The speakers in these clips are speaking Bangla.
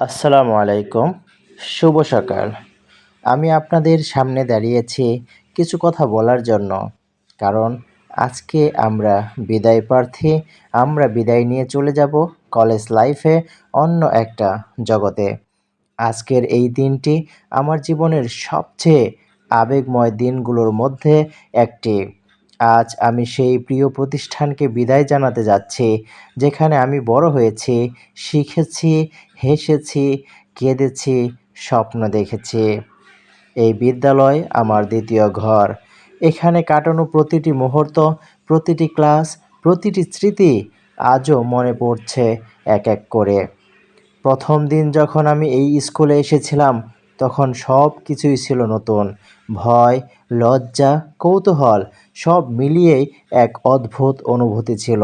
আসসালামু আলাইকুম। শুভ সকাল। আমি আপনাদের সামনে দাঁড়িয়েছি কিছু কথা বলার জন্য, কারণ আজকে আমরা বিদায় প্রার্থী, আমরা বিদায় নিয়ে চলে যাব কলেজ লাইফে অন্য একটা জগতে। আজকের এই দিনটি আমার জীবনের সবচেয়ে আবেগময় দিনগুলোর মধ্যে একটি। আজ আমি সেই প্রিয় প্রতিষ্ঠানকে বিদায় জানাতে যাচ্ছি, যেখানে আমি বড় হয়েছি, শিখেছি, হেসেছি, কেঁদেছি, স্বপ্ন দেখেছি। এই বিদ্যালয় আমার দ্বিতীয় ঘর। এখানে কাটানো প্রতিটি মুহূর্ত, প্রতিটি ক্লাস, প্রতিটি স্মৃতি আজও মনে পড়ছে এক এক করে। প্রথম দিন যখন আমি এই স্কুলে এসেছিলাম তখন সব কিছুই ছিল নতুন। ভয়, লজ্জা, কৌতূহল, সব মিলিয়েই এক অদ্ভুত অনুভূতি ছিল।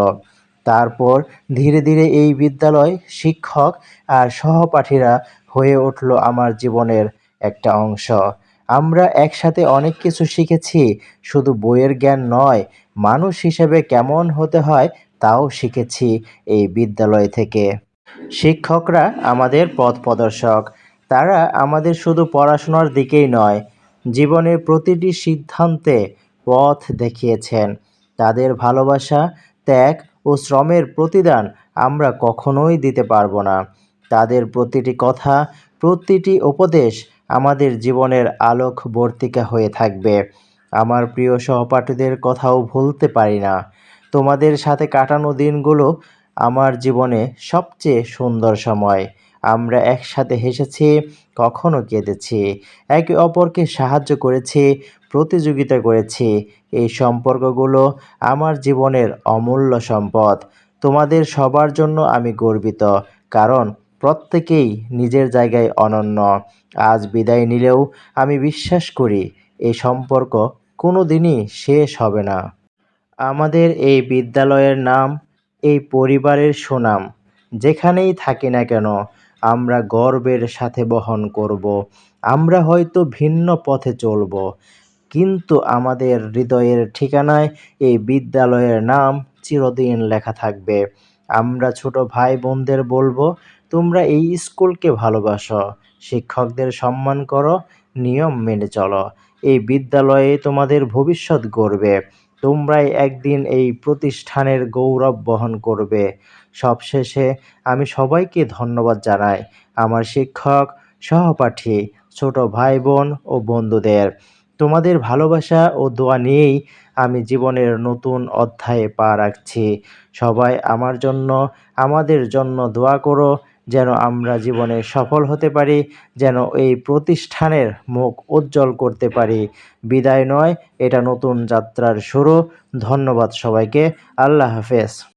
তারপর ধীরে ধীরে এই বিদ্যালয় শিক্ষক আর সহপাঠীরা হয়ে উঠল আমার জীবনের একটা অংশ। আমরা একসাথে অনেক কিছু শিখেছি, শুধু বইয়ের জ্ঞান নয়, মানুষ হিসেবে কেমন হতে হয় তাও শিখেছি এই বিদ্যালয় থেকে। শিক্ষকরা আমাদের পথ প্রদর্শক তারা আমাদের শুধু পড়াশোনার দিকেই নয়, জীবনের প্রতিটি সিদ্ধান্তে পথ দেখিয়েছেন। তাদের ভালোবাসা, ত্যাগ ও শ্রমের প্রতিদান আমরা কখনোই দিতে পারব না। তাদের প্রতিটি কথা, প্রতিটি উপদেশ আমাদের জীবনের আলোক বর্তিকা হয়ে থাকবে। আমার প্রিয় সহপাঠীদের কথাও ভুলতে পারি না। তোমাদের সাথে কাটানো দিনগুলো আমার জীবনে সবচেয়ে সুন্দর সময়। আমরা একসাথে হেসেছি, কখনো কেঁদেছি। একে অপরকে সাহায্য করেছি, প্রতিযোগিতা করেছি। এই সম্পর্কগুলো আমার জীবনের অমূল্য সম্পদ। তোমাদের সবার জন্য আমি গর্বিত, কারণ প্রত্যেকেই নিজের জায়গায় অনন্য। আজ বিদায় নিলেও আমি বিশ্বাস করি এই সম্পর্ক কোনো দিনই শেষ হবে না। আমাদের এই বিদ্যালয়ের নাম, এই পরিবারের সুনাম, যেখানেই থাকি না কেন আমরা গর্বের সাথে বহন করব, আমরা হয়তো ভিন্ন পথে চলব। কিন্তু আমাদের হৃদয়ের ঠিকানায় এই বিদ্যালয়ের নাম চিরদিন লেখা থাকবে। আমরা ছোট ভাই বোনদের বলব, তোমরা এই স্কুলকে ভালোবাসো। শিক্ষকদের সম্মান করো, নিয়ম মেনে চলো। এই বিদ্যালয়ে তোমাদের ভবিষ্যৎ গড়বে। তোমরাই একদিন এই প্রতিষ্ঠানের গৌরব বহন করবে। সবশেষে আমি সবাইকে ধন্যবাদ জানাই, আমার শিক্ষক, সহপাঠী, ছোট ভাই বোন ও বন্ধুদের। তোমাদের ভালোবাসা ও দোয়া নিয়েই আমি জীবনের নতুন অধ্যায়ে পা রাখছি। সবাই আমার জন্য, আমাদের জন্য দোয়া করো যেন আমরা জীবনে সফল হতে পারি, যেন এই প্রতিষ্ঠানের মুখ উজ্জ্বল করতে পারি। বিদায় নয়, এটা নতুন যাত্রার শুরু। ধন্যবাদ সবাইকে। আল্লাহ হাফেজ।